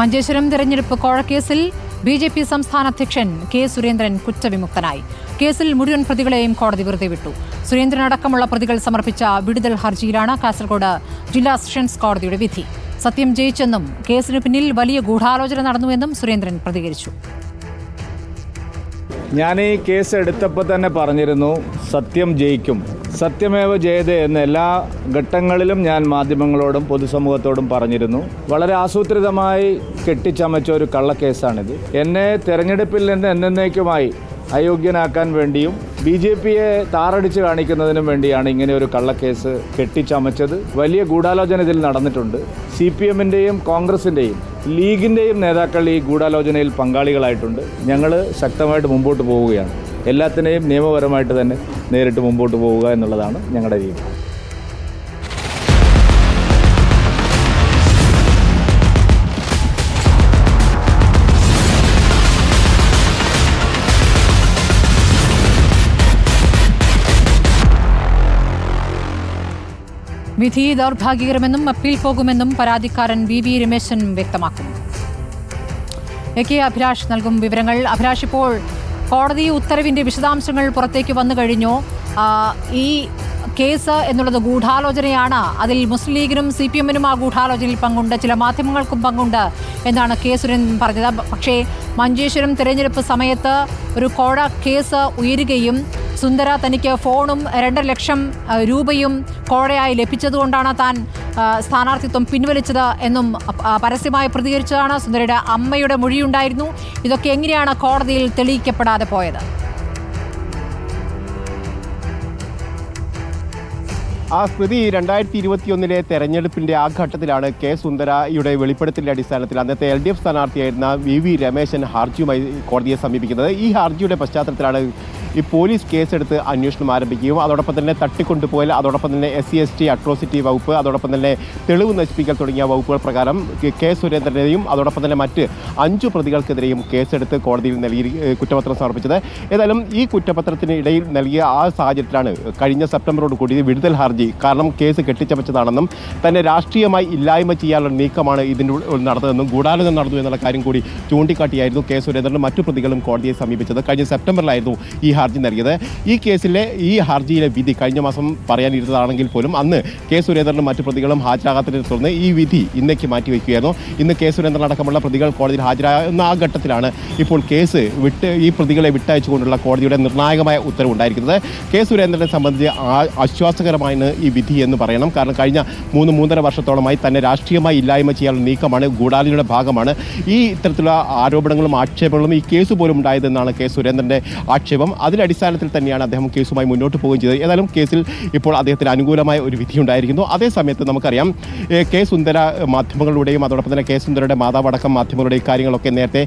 മഞ്ചേശ്വരം തെരഞ്ഞെടുപ്പ് കോഴക്കേസിൽ B J P സംസ്ഥാന അധ്യക്ഷൻ കെ സുരേന്ദ്രൻ കുറ്റവിമുക്തനായി. കേസിൽ മുഴുവൻ പ്രതികളെയും കോടതി വെറുതെ വിട്ടു. സുരേന്ദ്രൻ അടക്കമുള്ള പ്രതികൾ സമർപ്പിച്ച വിടുതൽ ഹർജിയിലാണ് കാസർഗോഡ് ജില്ലാ സെഷൻസ് കോടതിയുടെ വിധി. സത്യം ജയിച്ചെന്നും കേസിന് പിന്നിൽ വലിയ ഗൂഢാലോചന നടന്നുവെന്നും സുരേന്ദ്രൻ പ്രതികരിച്ചു. ഞാൻ ഈ കേസ് എടുത്തപ്പോൾ തന്നെ പറഞ്ഞിരുന്നു സത്യം ജയിക്കും. സത്യമേവ ജയതേ എന്ന് എല്ലാ ഘട്ടങ്ങളിലും ഞാൻ മാധ്യമങ്ങളോടും പൊതുസമൂഹത്തോടും പറഞ്ഞിരുന്നു. വളരെ ആസൂത്രിതമായി കെട്ടിച്ചമച്ച ഒരു കള്ളക്കേസാണിത്. എന്നെ തെരഞ്ഞെടുപ്പിൽ നിന്ന് എന്നേക്കുമായി അയോഗ്യനാക്കാൻ വേണ്ടിയും ബി ജെ പിയെ താറടിച്ച് കാണിക്കുന്നതിനും വേണ്ടിയാണ് ഇങ്ങനെ ഒരു കള്ളക്കേസ് കെട്ടിച്ചമച്ചത്. വലിയ ഗൂഢാലോചന ഇതിൽ നടന്നിട്ടുണ്ട്. സി പി എമ്മിന്റെയും കോൺഗ്രസിന്റെയും ലീഗിന്റെയും നേതാക്കൾ ഈ ഗൂഢാലോചനയിൽ പങ്കാളികളായിട്ടുണ്ട്. ഞങ്ങൾ ശക്തമായിട്ട് മുമ്പോട്ട് പോവുകയാണ്. എല്ലാത്തിനെയും നിയമപരമായിട്ട് തന്നെ നേരിട്ട് മുമ്പോട്ട് പോവുക എന്നുള്ളതാണ് ഞങ്ങളുടെ രീതി. വിധി ദൗർഭാഗ്യകരമെന്നും അപ്പീൽ പോകുമെന്നും പരാതിക്കാരൻ വി വി രമേശൻ വ്യക്തമാക്കുന്നു. എ കെ അഭിലാഷ് നൽകും വിവരങ്ങൾ. അഭിലാഷ് ഇപ്പോൾ കോടതി ഉത്തരവിന്റെ വിശദാംശങ്ങൾ പുറത്തേക്ക് വന്നു കഴിഞ്ഞു. ഈ കേസ് എന്നുള്ളത് ഗൂഢാലോചനയാണ്. അതിൽ മുസ്ലിം ലീഗിനും സി പി എമ്മിനും ആ ഗൂഢാലോചനയിൽ പങ്കുണ്ട്. ചില മാധ്യമങ്ങൾക്കും പങ്കുണ്ട് എന്നാണ് കെ സുരേന്ദ്രൻ പറഞ്ഞത്. പക്ഷേ മഞ്ചേശ്വരം തിരഞ്ഞെടുപ്പ് സമയത്ത് ഒരു കോഴ കേസ് ഉയരുകയും സുന്ദര തനിക്ക് ഫോണും രണ്ടര ലക്ഷം രൂപയും കോഴയായി ലഭിച്ചതുകൊണ്ടാണ് താൻ സ്ഥാനാർത്ഥിത്വം പിൻവലിച്ചത് എന്നും പരസ്യമായി പ്രതികരിച്ചതാണ്. സുന്ദരയുടെ അമ്മയുടെ മൊഴിയുണ്ടായിരുന്നു. ഇതൊക്കെ എങ്ങനെയാണ് കോടതിയിൽ തെളിയിക്കപ്പെടാതെ പോയത്? ആ സ്ഥിതി രണ്ടായിരത്തി ഇരുപത്തിയൊന്നിലെ തെരഞ്ഞെടുപ്പിന്റെ ആ ഘട്ടത്തിലാണ് കെ. സുന്ദരയുടെ വെളിപ്പെടുത്തലിന്റെ അടിസ്ഥാനത്തിൽ അന്നത്തെ എൽ ഡി എഫ് സ്ഥാനാർത്ഥിയായിരുന്ന വി വി രമേശൻ ഹർജിയുമായി കോടതിയെ സമീപിക്കുന്നത്. ഈ ഹർജിയുടെ പശ്ചാത്തലത്തിലാണ് ഈ പോലീസ് കേസെടുത്ത് അന്വേഷണം ആരംഭിക്കുകയും അതോടൊപ്പം തന്നെ തട്ടിക്കൊണ്ടുപോകൽ അതോടൊപ്പം തന്നെ S C S T atrocity വകുപ്പ് അതോടൊപ്പം തന്നെ തെളിവ് നശിപ്പിക്കൽ തുടങ്ങിയ വകുപ്പുകൾ പ്രകാരം കെ- സുരേന്ദ്രനെയും അതോടൊപ്പം തന്നെ മറ്റ് അഞ്ചു പ്രതികൾക്കെതിരെയും കേസെടുത്ത് കോടതിയിൽ നൽകി കുറ്റപത്രം സമർപ്പിച്ചത്. ഏതായാലും ഈ കുറ്റപത്രത്തിന് ഇടയിൽ നൽകിയ ആ സാഹചര്യത്തിലാണ് കഴിഞ്ഞ സെപ്റ്റംബറോട് കൂടി വിടുതൽ ഹർജി കാരണം കേസ് കെട്ടിച്ചമച്ചതാണെന്നും തന്നെ രാഷ്ട്രീയമായി ഇല്ലായ്മ ചെയ്യാനുള്ള നീക്കമാണ് ഉള്ളിൽ നടന്നതെന്നും ഗൂഢാലോചന നടന്നു എന്നുള്ള കാര്യം കൂടി ചൂണ്ടിക്കാട്ടിയായിരുന്നു കെ സുരേന്ദ്രനും മറ്റു പ്രതികളും കോടതിയെ സമീപിച്ചത്. കഴിഞ്ഞ സെപ്റ്റംബറിലായിരുന്നു ഈ ഹർജി നൽകിയത്. ഈ കേസിലെ ഈ ഹർജിയിലെ വിധി കഴിഞ്ഞ മാസം പറയാനിരുന്നതാണെങ്കിൽ പോലും അന്ന് കെ സുരേന്ദ്രനും മറ്റു പ്രതികളും ഹാജരാകാത്തതിനെ തുടർന്ന് ഈ വിധി ഇന്നേക്ക് മാറ്റിവെക്കുകയായിരുന്നു. ഇന്ന് കെ സുരേന്ദ്രൻ അടക്കമുള്ള പ്രതികൾ കോടതിയിൽ ഹാജരാകുന്ന ആ ഘട്ടത്തിലാണ് ഇപ്പോൾ കേസ് വിട്ട് ഈ പ്രതികളെ വിട്ടയച്ചുകൊണ്ടുള്ള കോടതിയുടെ നിർണായകമായ ഉത്തരവുണ്ടായിരിക്കുന്നത്. കെ സുരേന്ദ്രനെ സംബന്ധിച്ച് ആശ്വാസകരമാണ് ഈ വിധി എന്ന് പറയണം. കാരണം കഴിഞ്ഞ മൂന്ന് മൂന്നര വർഷത്തോളമായി തന്നെ രാഷ്ട്രീയമായി ഇല്ലായ്മ ചെയ്യാനുള്ള നീക്കമാണ് ഗൂഢാലിയുടെ ഭാഗമാണ്. ഈ ഇത്തരത്തിലുള്ള ആരോപണങ്ങളും ആക്ഷേപങ്ങളും ഈ കേസ് പോലും ഉണ്ടായതെന്നാണ് കെ സുരേന്ദ്രന്റെ ആക്ഷേപം. അതിന്റെ അടിസ്ഥാനത്തിൽ തന്നെയാണ് അദ്ദേഹം കേസുമായി മുന്നോട്ട് പോവുകയും ചെയ്തത്. ഏതായാലും കേസിൽ ഇപ്പോൾ അദ്ദേഹത്തിന് അനുകൂലമായ ഒരു വിധി ഉണ്ടായിരിക്കുന്നു. അതേസമയത്ത് നമുക്കറിയാം കെ സുന്ദര മാധ്യമങ്ങളുടെയും അതോടൊപ്പം തന്നെ കെ സുന്ദരയുടെ മാതാവടക്കം മാധ്യമങ്ങളുടെയും കാര്യങ്ങളൊക്കെ നേരത്തെ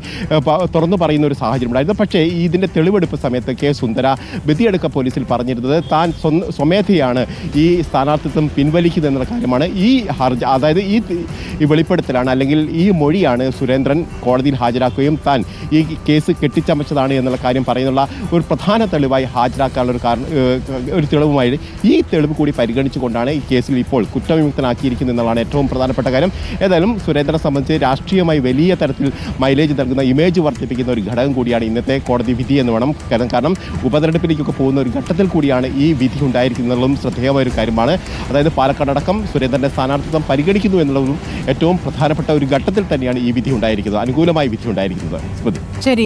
തുറന്നു പറയുന്ന ഒരു സാഹചര്യം ഉണ്ടായിരുന്നു. പക്ഷേ ഇതിന്റെ തെളിവെടുപ്പ് സമയത്ത് കെ സുന്ദര ബദിയടുക്ക പോലീസിൽ പറഞ്ഞിരുന്നത് താൻ സ്വ- സ്വമേധയാണ് ഈ സ്ഥാനാർത്ഥിത്വം പിൻവലിക്കുന്നത് എന്നുള്ള കാര്യമാണ്. ഈ ഹർജി അതായത് ഈ വെളിപ്പെടുത്തലാണ് അല്ലെങ്കിൽ ഈ മൊഴിയാണ് സുരേന്ദ്രൻ കോടതിയിൽ ഹാജരാക്കുകയും താൻ ഈ കേസ് കെട്ടിച്ചമച്ചതാണ് എന്നുള്ള കാര്യം പറയുന്നുള്ള ഒരു പ്രധാന തെളിവായി ഹാജരാക്കാനുള്ള ഒരു കാരണം ഒരു തെളിവുമായി ഈ തെളിവ് കൂടി പരിഗണിച്ചുകൊണ്ടാണ് ഈ കേസിൽ ഇപ്പോൾ കുറ്റവിമുക്തനാക്കിയിരിക്കുന്നത് എന്നുള്ളതാണ് ഏറ്റവും പ്രധാനപ്പെട്ട കാര്യം. ഏതായാലും സുരേന്ദ്രനെ സംബന്ധിച്ച് രാഷ്ട്രീയമായി വലിയ തരത്തിൽ മൈലേജ് നൽകുന്ന ഇമേജ് വർദ്ധിപ്പിക്കുന്ന ഒരു ഘടകം കൂടിയാണ് ഇന്നത്തെ കോടതി വിധി എന്ന് വേണം കാരണം കാരണം ഉപതെരഞ്ഞെടുപ്പിലേക്കൊക്കെ പോകുന്ന ഒരു ഘട്ടത്തിൽ കൂടിയാണ് ഈ വിധി ഉണ്ടായിരിക്കുന്നതും ശ്രദ്ധേയമായ ഒരു കാര്യമാണ്. അതായത് പാലക്കാട് അടക്കം സുരേന്ദ്രന്റെ സ്ഥാനാർത്ഥിത്വം പരിഗണിക്കുന്നു എന്നുള്ളതും ഏറ്റവും പ്രധാനപ്പെട്ട ഒരു ഘട്ടത്തിൽ തന്നെയാണ് ഈ വിധി ഉണ്ടായിരിക്കുന്നത് അനുകൂലമായ വിധി ഉണ്ടായിരിക്കുന്നത്. ശരി.